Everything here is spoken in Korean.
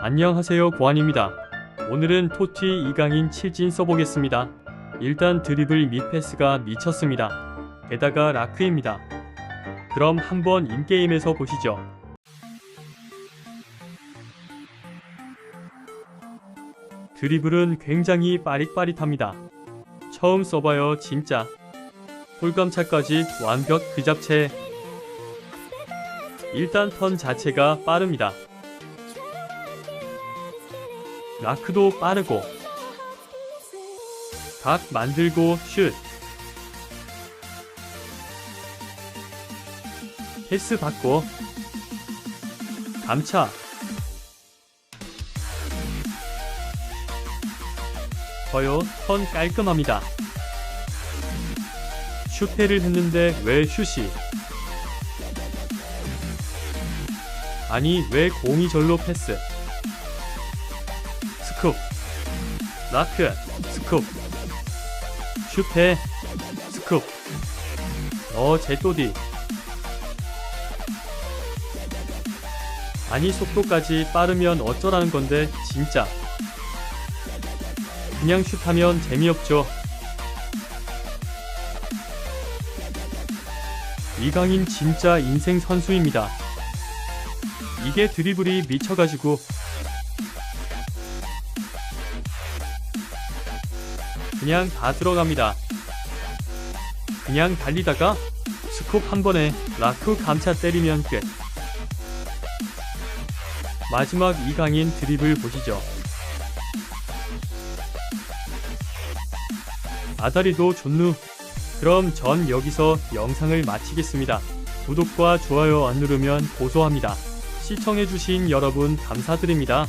안녕하세요 고한입니다. 오늘은 토티 이강인 7진 써보겠습니다. 일단 드리블 및 패스가 미쳤습니다. 게다가 라크입니다. 그럼 한번 인게임에서 보시죠. 드리블은 굉장히 빠릿빠릿합니다. 처음 써봐요 진짜. 홀감차까지 완벽 그 잡채. 일단 턴 자체가 빠릅니다. 라크도 빠르고 각 만들고 슛. 패스 받고 감차. 저요 턴 깔끔합니다. 슈페를 했는데 왜 슛이? 아니 왜 공이 절로 패스 스쿱 라크 스쿱 슈페 스쿱 어 제또디 아니 속도까지 빠르면 어쩌라는 건데 진짜. 그냥 슛하면 재미없죠. 이강인 진짜 인생 선수입니다. 이게 드리블이 미쳐가지고 그냥 다 들어갑니다. 그냥 달리다가 스콥 한 번에 라크 감차 때리면 끝. 마지막 이강인 드리블 보시죠. 아다리도 좋누. 그럼 전 여기서 영상을 마치겠습니다. 구독과 좋아요 안 누르면 고소합니다. 시청해주신 여러분 감사드립니다.